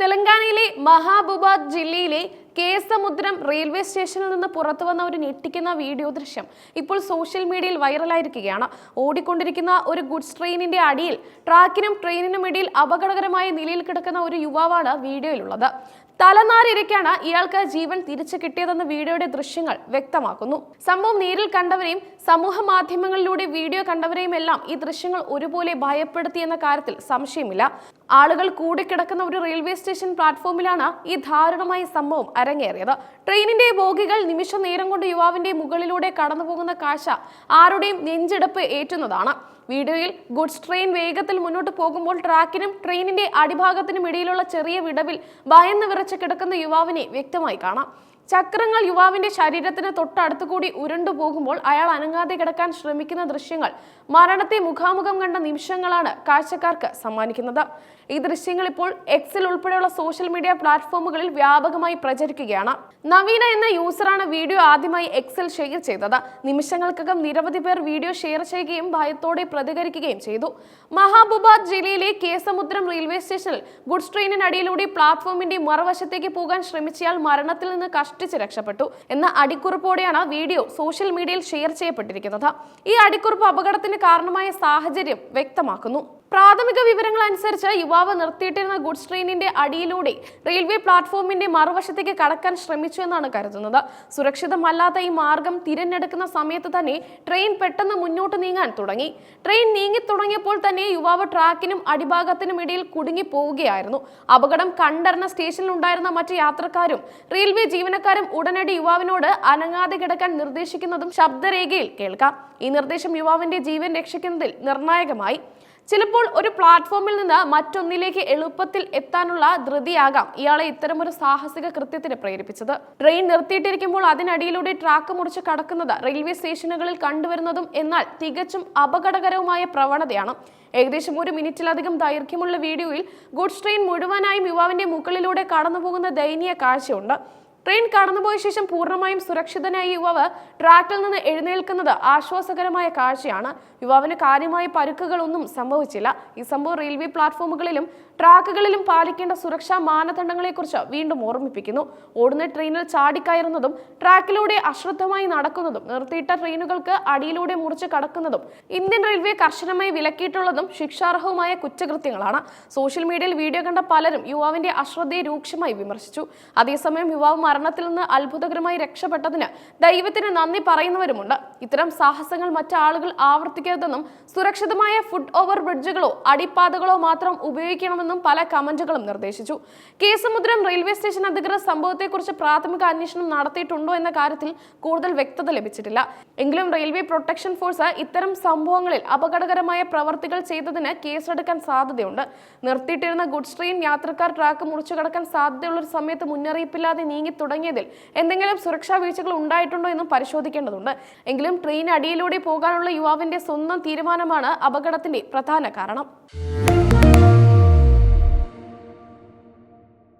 തെലങ്കാനയിലെ മഹാബുബാദ് ജില്ലയിലെ കേസമുദ്രം റെയിൽവേ സ്റ്റേഷനിൽ നിന്ന് പുറത്തു വന്ന ഒരു ഞെട്ടിക്കുന്ന വീഡിയോ ദൃശ്യം ഇപ്പോൾ സോഷ്യൽ മീഡിയയിൽ വൈറലായിരിക്കുകയാണ്. ഓടിക്കൊണ്ടിരിക്കുന്ന ഒരു ഗുഡ്സ് ട്രെയിനിന്റെ അടിയിൽ ട്രാക്കിനും ട്രെയിനിനും ഇടയിൽ അപകടകരമായ നിലയിൽ കിടക്കുന്ന ഒരു യുവാവാണ് വീഡിയോയിലുള്ളത്. തലനാരിരയ്ക്കാണ് ഇയാൾക്ക് ജീവൻ തിരിച്ചു കിട്ടിയതെന്ന് വീഡിയോയുടെ ദൃശ്യങ്ങൾ വ്യക്തമാക്കുന്നു. സംഭവം നേരിൽ കണ്ടവരെയും സമൂഹ മാധ്യമങ്ങളിലൂടെ വീഡിയോ കണ്ടവരെയും എല്ലാം ഈ ദൃശ്യങ്ങൾ ഒരുപോലെ ഭയപ്പെടുത്തിയെന്ന കാര്യത്തിൽ സംശയമില്ല. ആളുകൾ കൂടിക്കിടക്കുന്ന ഒരു റെയിൽവേ സ്റ്റേഷൻ പ്ലാറ്റ്ഫോമിലാണ് ഈ ദാരുണമായ സംഭവം അരങ്ങേറിയത്. ട്രെയിനിന്റെ ബോഗികൾ നിമിഷ നേരം കൊണ്ട് യുവാവിന്റെ മുകളിലൂടെ കടന്നുപോകുന്ന കാഴ്ച ആരുടെയും നെഞ്ചെടുപ്പ് ഏറ്റുന്നതാണ്. വീഡിയോയിൽ ഗുഡ്സ് ട്രെയിൻ വേഗത്തിൽ മുന്നോട്ട് പോകുമ്പോൾ ട്രാക്കിനും ട്രെയിനിന്റെ അടിഭാഗത്തിനും ഇടയിലുള്ള ചെറിയ വിടവിൽ ഭയന്ന് വിറച്ച് കിടക്കുന്ന യുവാവിനെ വ്യക്തമായി കാണാം. ചക്രങ്ങൾ യുവാവിന്റെ ശരീരത്തിന് തൊട്ടടുത്തു കൂടി ഉരുണ്ടു പോകുമ്പോൾ അയാൾ അനങ്ങാതെ കിടക്കാൻ ശ്രമിക്കുന്ന ദൃശ്യങ്ങൾ മരണത്തെ മുഖാമുഖം കണ്ട നിമിഷങ്ങളാണ് കാഴ്ചക്കാർക്ക് സമ്മാനിക്കുന്നത്. ഈ ദൃശ്യങ്ങൾ ഇപ്പോൾ എക്സിൽ ഉൾപ്പെടെയുള്ള സോഷ്യൽ മീഡിയ പ്ലാറ്റ്ഫോമുകളിൽ വ്യാപകമായി പ്രചരിക്കുകയാണ്. നവീന എന്ന യൂസറാണ് വീഡിയോ ആദ്യമായി എക്സിൽ ഷെയർ ചെയ്തത്. നിമിഷങ്ങൾക്കകം നിരവധി പേർ വീഡിയോ ഷെയർ ചെയ്യുകയും ഭയത്തോടെ പ്രതികരിക്കുകയും ചെയ്തു. മഹാബുബാദ് ജില്ലയിലെ കേസമുദ്രം റെയിൽവേ സ്റ്റേഷനിൽ ഗുഡ്സ് ട്രെയിനിനടിയിലൂടെ പ്ലാറ്റ്ഫോമിന്റെ മറുവശത്തേക്ക് പോകാൻ ശ്രമിച്ചയാൾ മരണത്തിൽ നിന്ന് കഷ്ടിച്ച് രക്ഷപ്പെട്ടു എന്ന അടിക്കുറിപ്പോടെയാണ് വീഡിയോ സോഷ്യൽ മീഡിയയിൽ ഷെയർ ചെയ്യപ്പെട്ടിരിക്കുന്നത്. ഈ അടിക്കുറിപ്പ് അപകടത്തിന് കാരണമായ സാഹചര്യം വ്യക്തമാക്കുന്നു. പ്രാഥമിക വിവരങ്ങൾ അനുസരിച്ച് യുവാവ് നിർത്തിയിട്ടിരുന്ന ഗുഡ്സ് ട്രെയിനിന്റെ അടിയിലൂടെ റെയിൽവേ പ്ലാറ്റ്ഫോമിന്റെ മറുവശത്തേക്ക് കടക്കാൻ ശ്രമിച്ചു എന്നാണ് കരുതുന്നത്. സുരക്ഷിതമല്ലാത്ത ഈ മാർഗം തിരഞ്ഞെടുക്കുന്ന സമയത്ത് തന്നെ ട്രെയിൻ പെട്ടെന്ന് മുന്നോട്ട് നീങ്ങാൻ തുടങ്ങി. ട്രെയിൻ നീങ്ങി തുടങ്ങിയപ്പോൾ തന്നെ യുവാവ് ട്രാക്കിനും അടിഭാഗത്തിനും ഇടയിൽ കുടുങ്ങി പോവുകയായിരുന്നു. അപകടം കണ്ടറിഞ്ഞ സ്റ്റേഷനിൽ ഉണ്ടായിരുന്ന മറ്റ് യാത്രക്കാരും റെയിൽവേ ജീവനക്കാരും ഉടനടി യുവാവിനോട് അനങ്ങാതെ കിടക്കാൻ നിർദ്ദേശിക്കുന്നതും ശബ്ദരേഖയിൽ കേൾക്കാം. ഈ നിർദ്ദേശം യുവാവിന്റെ ജീവൻ രക്ഷിക്കുന്നതിൽ നിർണായകമായി. ചിലപ്പോൾ ഒരു പ്ലാറ്റ്ഫോമിൽ നിന്ന് മറ്റൊന്നിലേക്ക് എളുപ്പത്തിൽ എത്താനുള്ള ധൃതിയാകാം ഇയാളെ ഇത്തരമൊരു സാഹസിക കൃത്യത്തിന് പ്രേരിപ്പിച്ചത്. ട്രെയിൻ നിർത്തിയിട്ടിരിക്കുമ്പോൾ അതിനടിയിലൂടെ ട്രാക്ക് മുറിച്ച് കടക്കുന്നത് റെയിൽവേ സ്റ്റേഷനുകളിൽ കണ്ടുവരുന്നതും എന്നാൽ തികച്ചും അപകടകരവുമായ പ്രവണതയാണ്. ഏകദേശം ഒരു മിനിറ്റിലധികം ദൈർഘ്യമുള്ള വീഡിയോയിൽ ഗുഡ്സ് ട്രെയിൻ മുഴുവനായും യുവാവിന്റെ മുകളിലൂടെ കടന്നുപോകുന്ന ദയനീയ കാഴ്ചയുണ്ട്. ട്രെയിൻ കടന്നുപോയ ശേഷം പൂർണമായും സുരക്ഷിതനായ യുവാവ് ട്രാക്കിൽ നിന്ന് എഴുന്നേൽക്കുന്നത് ആശ്വാസകരമായ കാഴ്ചയാണ്. യുവാവിന് കാര്യമായ പരുക്കുകളൊന്നും സംഭവിച്ചില്ല. ഈ സംഭവം റെയിൽവേ പ്ലാറ്റ്ഫോമുകളിലും ട്രാക്കുകളിലും പാലിക്കേണ്ട സുരക്ഷാ മാനദണ്ഡങ്ങളെക്കുറിച്ച് വീണ്ടും ഓർമ്മിപ്പിക്കുന്നു. ഓടുന്ന ട്രെയിനിൽ ചാടിക്കയറുന്നതും ട്രാക്കിലൂടെ അശ്രദ്ധമായി നടക്കുന്നതും നിർത്തിയിട്ട ട്രെയിനുകൾക്ക് അടിയിലൂടെ മുറിച്ച് കടക്കുന്നതും ഇന്ത്യൻ റെയിൽവേ കർശനമായി വിലക്കിയിട്ടുള്ളതും ശിക്ഷാർഹവുമായ കുറ്റകൃത്യങ്ങളാണ്. സോഷ്യൽ മീഡിയയിൽ വീഡിയോ കണ്ട പലരും യുവാവിന്റെ അശ്രദ്ധയെ രൂക്ഷമായി വിമർശിച്ചു. അതേസമയം യുവാവ് മരണത്തിൽ നിന്ന് അത്ഭുതകരമായി രക്ഷപ്പെട്ടതിന് ദൈവത്തിന് നന്ദി പറയുന്നവരുമുണ്ട്. ഇത്തരം സാഹസങ്ങൾ മറ്റാളുകൾ ആവർത്തിക്കരുതെന്നും സുരക്ഷിതമായ ഫുഡ് ഓവർ ബ്രിഡ്ജുകളോ അടിപ്പാതകളോ മാത്രം ഉപയോഗിക്കണമെന്നും പല കമന്റുകളും നിർദ്ദേശിച്ചു. കേസമുദ്രം റെയിൽവേ സ്റ്റേഷൻ അധികൃതർ സംഭവത്തെക്കുറിച്ച് പ്രാഥമിക അന്വേഷണം നടത്തിയിട്ടുണ്ടോ എന്ന കാര്യത്തിൽ കൂടുതൽ വ്യക്തത ലഭിച്ചിട്ടില്ല. എങ്കിലും റെയിൽവേ പ്രൊട്ടക്ഷൻ ഫോഴ്സ് ഇത്തരം സംഭവങ്ങളിൽ അപകടകരമായ പ്രവർത്തികൾ ചെയ്തതിന് കേസെടുക്കാൻ സാധ്യതയുണ്ട്. നിർത്തിയിട്ടിരുന്ന ഗുഡ്സ് ട്രെയിൻ യാത്രക്കാർ ട്രാക്ക് മുറിച്ചു കടക്കാൻ സാധ്യതയുള്ള ഒരു സമയത്ത് മുന്നറിയിപ്പില്ലാതെ നീങ്ങി തുടങ്ങിയതിൽ എന്തെങ്കിലും സുരക്ഷാ വീഴ്ചകൾ ഉണ്ടായിട്ടുണ്ടോ എന്നും പരിശോധിക്കേണ്ടതുണ്ട്. എങ്കിലും ട്രെയിൻ അടിയിലൂടെ പോകാനുള്ള യുവാവിന്റെ സ്വന്തം തീരുമാനമാണ് അപകടത്തിന്റെ പ്രധാന കാരണം.